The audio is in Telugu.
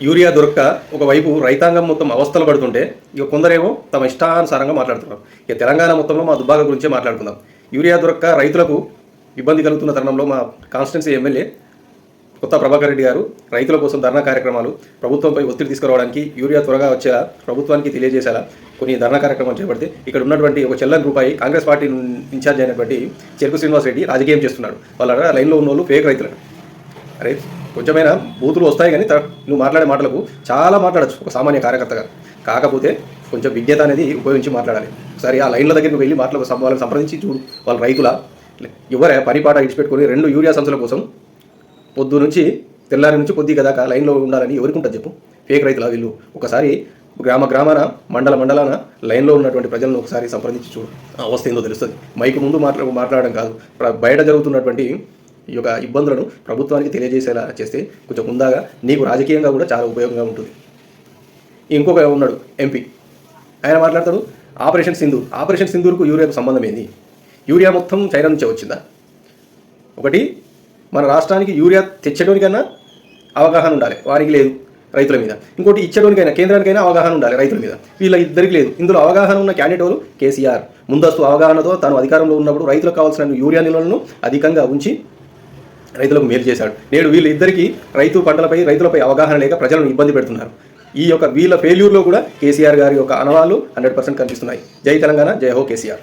యూరియా దొరక్క ఒకవైపు రైతాంగం మొత్తం అవస్థలు పడుతుంటే ఇక కొందరేమో తమ ఇష్టానుసారంగా మాట్లాడుతున్నారు. ఇక తెలంగాణ మొత్తంలో మా దుబ్బాక గురించే మాట్లాడుకుందాం. యూరియా దొరక్క రైతులకు ఇబ్బంది కలుగుతున్న తరుణంలో మా కాన్స్టిట్యున్సీ ఎమ్మెల్యే కొత్త ప్రభాకర్ రెడ్డి గారు రైతుల కోసం ధర్నా కార్యక్రమాలు ప్రభుత్వంపై ఒత్తిడి తీసుకురావడానికి యూరియా త్వరగా వచ్చేలా ప్రభుత్వానికి తెలియజేసేలా కొన్ని ధర్నా కార్యక్రమాలు చేపడితే ఇక్కడ ఉన్నటువంటి ఒక చెల్లని రూపాయి కాంగ్రెస్ పార్టీ ఇన్ఛార్జ్ అయినటువంటి చెరుకు శ్రీనివాస్ రెడ్డి రాజకీయం చేస్తున్నాడు. వాళ్ళ లైన్లో ఉన్న వాళ్ళు ఫేక్ రైతులు. అరే కొంచెమైనా బూతులు వస్తాయి కానీ నువ్వు మాట్లాడే మాటలకు చాలా మాట్లాడచ్చు ఒక సామాన్య కార్యకర్తగా. కాకపోతే కొంచెం విజ్ఞత అనేది ఉపయోగించి మాట్లాడాలి. ఒకసారి ఆ లైన్ల దగ్గరికి వెళ్ళి మాటలకు వాళ్ళని సంప్రదించి చూడు వాళ్ళ రైతుల. ఎవరే పనిపాట ఇడిచిపెట్టుకొని రెండు యూరియా సంస్థల కోసం పొద్దు నుంచి తెల్లారి నుంచి కొద్దిగా దాకా లైన్లో ఉండాలని ఎవరికి ఉంటుంది చెప్పు? ఫేక్ రైతుల వీళ్ళు? ఒకసారి గ్రామ గ్రామాన మండల మండలాన లైన్లో ఉన్నటువంటి ప్రజలను ఒకసారి సంప్రదించి చూడు. అవస్థ ఏందో తెలుస్తుంది. మైకు ముందు మాట్లా మాట్లాడడం కాదు. బయట జరుగుతున్నటువంటి ఈ యొక్క ఇబ్బందులను ప్రభుత్వానికి తెలియజేసేలా చేస్తే కొంచెం ముందాగా నీకు రాజకీయంగా కూడా చాలా ఉపయోగంగా ఉంటుంది. ఇంకొక ఉన్నాడు ఎంపీ ఆయన మాట్లాడతాడు ఆపరేషన్ సింధు ఆపరేషన్ సింధూర్కు యూరియాకు సంబంధం ఏంది? యూరియా మొత్తం చైనా నుంచే వచ్చిందా? ఒకటి మన రాష్ట్రానికి యూరియా తెచ్చడానికన్నా అవగాహన ఉండాలి వారికి లేదు రైతుల మీద. ఇంకోటి ఇచ్చేటోనికైనా కేంద్రానికైనా అవగాహన ఉండాలి రైతుల మీద. వీళ్ళ ఇద్దరికి లేదు. ఇందులో అవగాహన ఉన్న క్యాండిడేట్ కేసీఆర్. ముందస్తు అవగాహనతో తాను అధికారంలో ఉన్నప్పుడు రైతులకు కావాల్సిన యూరియా నిల్వలను అధికంగా ఉంచి రైతులకు మేలు చేశాడు. నేడు వీళ్ళు రైతు పంటలపై రైతులపై అవగాహన లేక ప్రజలను ఇబ్బంది పెడుతున్నారు. ఈ యొక్క వీళ్ళ ఫెయిల్యూర్లో కూడా కేసీఆర్ గారి యొక్క అనవాళ్ళు హండ్రెడ్ పర్సెంట్ కనిపిస్తున్నాయి. జై తెలంగాణ జై హో కేసీఆర్.